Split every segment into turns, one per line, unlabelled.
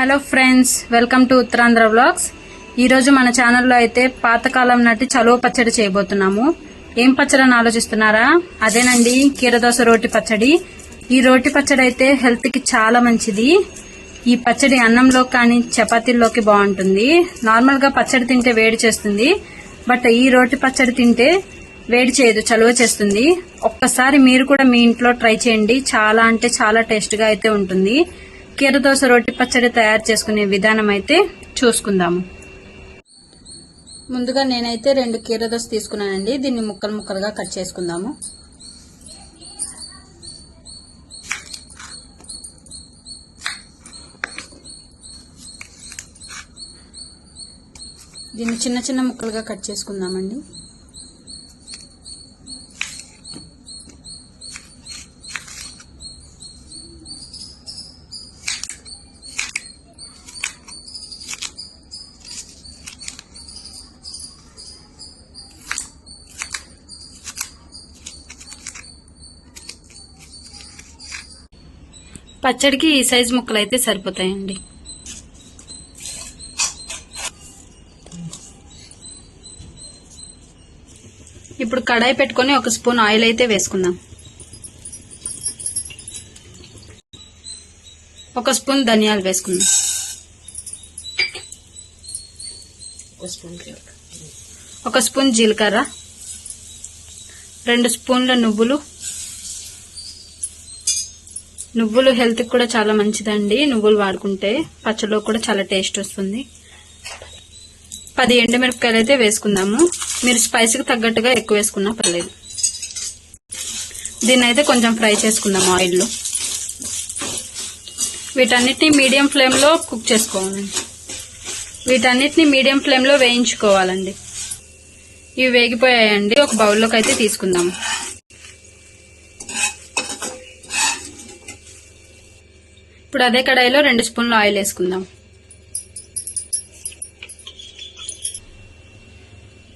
Hello friends welcome to Uttarandhra vlogs. ఈరోజు మన ఛానల్లో అయితే పాతకాలం నాటి చలువ పచ్చడి చేయబోతున్నాము. ఏం పచ్చడి అని ఆలోచిస్తున్నారా? అదేనండి కీరదోస రోటి పచ్చడి. ఈ రోటి పచ్చడి అయితే హెల్త్కి చాలా మంచిది. ఈ పచ్చడి అన్నంలో కానీ చపాతీల్లోకి బాగుంటుంది. నార్మల్గా పచ్చడి తింటే వేడి చేస్తుంది. బట్ ఈ రోటి పచ్చడి తింటే వేడి చేయదు చలువ చేస్తుంది. ఒక్కసారి మీరు కూడా మీ ఇంట్లో ట్రై చేయండి. చాలా అంటే చాలా టేస్ట్గా అయితే ఉంటుంది. కీరదోస రొట్టి పచ్చడి తయారు చేసుకునే విధానం అయితే చూసుకుందాము. ముందుగా నేనైతే రెండు కీరదోస తీసుకున్నానండి. దీన్ని ముక్కలు ముక్కలుగా కట్ చేసుకుందాము. దీన్ని చిన్న చిన్న ముక్కలుగా కట్ చేసుకుందామండి. పచ్చడికి ఈ సైజు ముక్కలు అయితే సరిపోతాయండి. ఇప్పుడు కడాయి పెట్టుకొని ఒక స్పూన్ ఆయిల్ అయితే వేసుకుందాం. ఒక స్పూన్ ధనియాలు వేసుకుందాం. ఒక స్పూన్ జీలకర్ర. రెండు స్పూన్ల నువ్వులు. నువ్వులు హెల్త్ కూడా చాలా మంచిదండి. నువ్వులు వాడుకుంటే పచ్చడిలో కూడా చాలా టేస్ట్ వస్తుంది. పది ఎండుమిరపకాయలు అయితే వేసుకుందాము. మీరు స్పైసీకి తగ్గట్టుగా ఎక్కువ వేసుకున్నా పర్లేదు. దీన్ని అయితే కొంచెం ఫ్రై చేసుకుందాము ఆయిల్లో వీటన్నిటిని మీడియం ఫ్లేమ్లో కుక్ చేసుకోవాలండి. వీటన్నిటిని మీడియం ఫ్లేమ్లో వేయించుకోవాలండి. ఇవి వేగిపోయాయండి. ఒక బౌల్లోకి అయితే తీసుకుందాము. ఇప్పుడు అదే కడాయిలో రెండు స్పూన్లు ఆయిల్ వేసుకుందాం.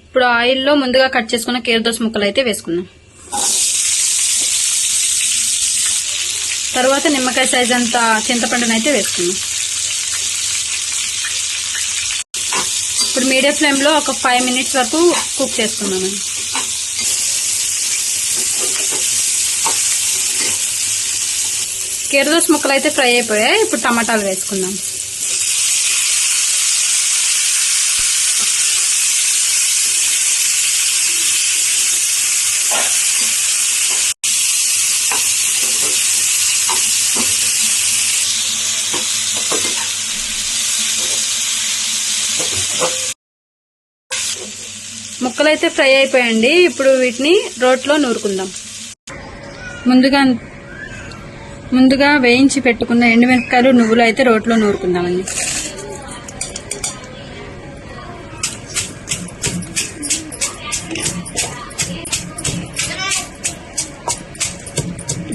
ఇప్పుడు ఆయిల్లో ముందుగా కట్ చేసుకున్న కీరదోస ముక్కలు అయితే వేసుకుందాం. తర్వాత నిమ్మకాయ సైజ్ అంత చింతపండునైతే అయితే వేసుకుందాం. ఇప్పుడు మీడియం ఫ్లేమ్లో ఒక ఫైవ్ మినిట్స్ వరకు కుక్ చేసుకుందామండి కీరదోస ముక్కలు అయితే ఫ్రై అయిపోయాయి. ఇప్పుడు టమాటాలు వేసుకుందాం. ముక్కలైతే ఫ్రై అయిపోయాయండి. ఇప్పుడు వీటిని రోట్లో నూరుకుందాం. ముందుగా ముందుగా వేయించి పెట్టుకున్న ఎండుమిరపకాయలు నువ్వులు అయితే రోట్లో నూరుకుందామండి.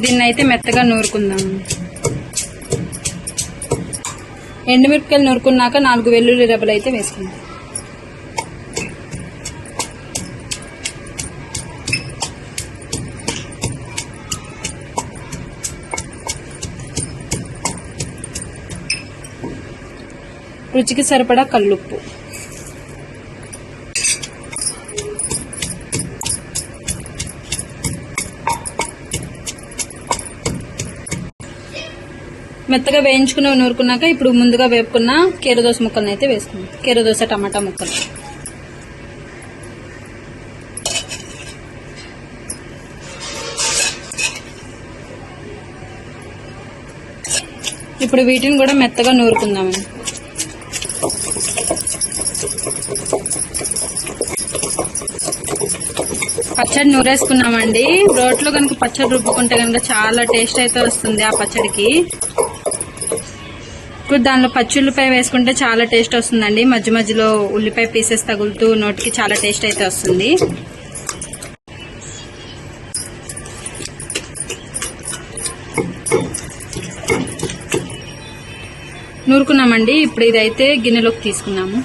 దీన్ని అయితే మెత్తగా నూరుకుందాం. ఎండుమిరపకాయలు నూరుకున్నాక నాలుగు వెల్లుల్లి రెబ్బలు అయితే వేసుకుందాం. రుచికి సరిపడా కల్లుప్పు. మెత్తగా వేయించుకుని నూరుకున్నాక ఇప్పుడు ముందుగా వేపుకున్న కీరదోస ముక్కలను అయితే వేసుకున్నాం కీరదోస టమాటా ముక్కలు. ఇప్పుడు వీటిని కూడా మెత్తగా నూరుకుందామండి. పచ్చడి నూరేసుకున్నామండి. రోట్లో కనుక పచ్చడి రుబ్బుకుంటే కనుక చాలా టేస్ట్ అయితే వస్తుంది ఆ పచ్చడికి. ఇప్పుడు దానిలో పచ్చి ఉల్లిపాయ వేసుకుంటే చాలా టేస్ట్ వస్తుందండి. మధ్య మధ్యలో ఉల్లిపాయ పీసెస్ తగులుతూ నోటికి చాలా టేస్ట్ అయితే వస్తుంది. నూరుకున్నామండి. ఇప్పుడు ఇదైతే గిన్నెలోకి తీసుకున్నాము.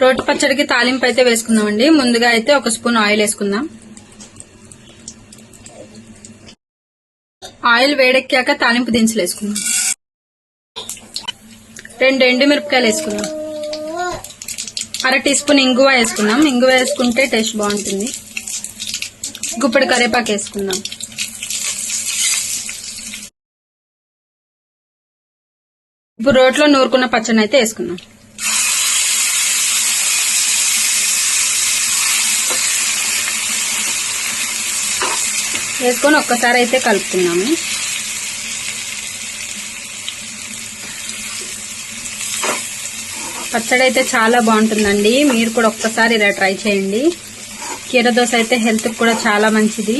రోటి పచ్చడికి తాలింపు అయితే వేసుకుందామండి. ముందుగా అయితే ఒక స్పూన్ ఆయిల్ వేసుకుందాం. ఆయిల్ వేడెక్కాక తాలింపు దినుసులు వేసుకుందాం. రెండు ఎండుమిరపకాయలు వేసుకుందాం. అర టీ స్పూన్ ఇంగువ వేసుకుందాం. ఇంగువ వేసుకుంటే టేస్ట్ బాగుంటుంది. గుప్పడి కరివేపాకు వేసుకుందాం. ఇప్పుడు రోట్లో నూరుకున్న పచ్చడి అయితే వేసుకుందాం. వేసుకొని ఒక్కసారి అయితే కలుపుకున్నాము పచ్చడి అయితే చాలా బాగుంటుందండి. మీరు కూడా ఒక్కసారి ఇలా ట్రై చేయండి. కీర దోశ అయితే హెల్త్కి కూడా చాలా మంచిది.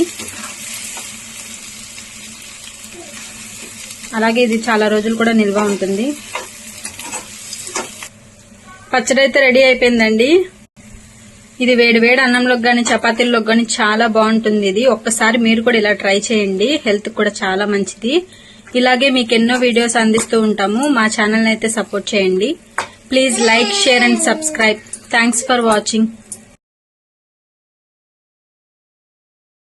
అలాగే ఇది చాలా రోజులు కూడా నిల్వ ఉంటుంది. పచ్చడి అయితే రెడీ అయిపోయిందండి. ఇది వేడి వేడి అన్నంలోకి కానీ చపాతీల్లోకి కానీ చాలా బాగుంటుంది ఇది. ఒక్కసారి మీరు కూడా ఇలా ట్రై చేయండి. హెల్త్ కూడా చాలా మంచిది. ఇలాగే మీకు ఎన్నో వీడియోస్ అందిస్తూ ఉంటాము. మా ఛానల్ అయితే సపోర్ట్ చేయండి. Please like share and subscribe. Thanks for watching.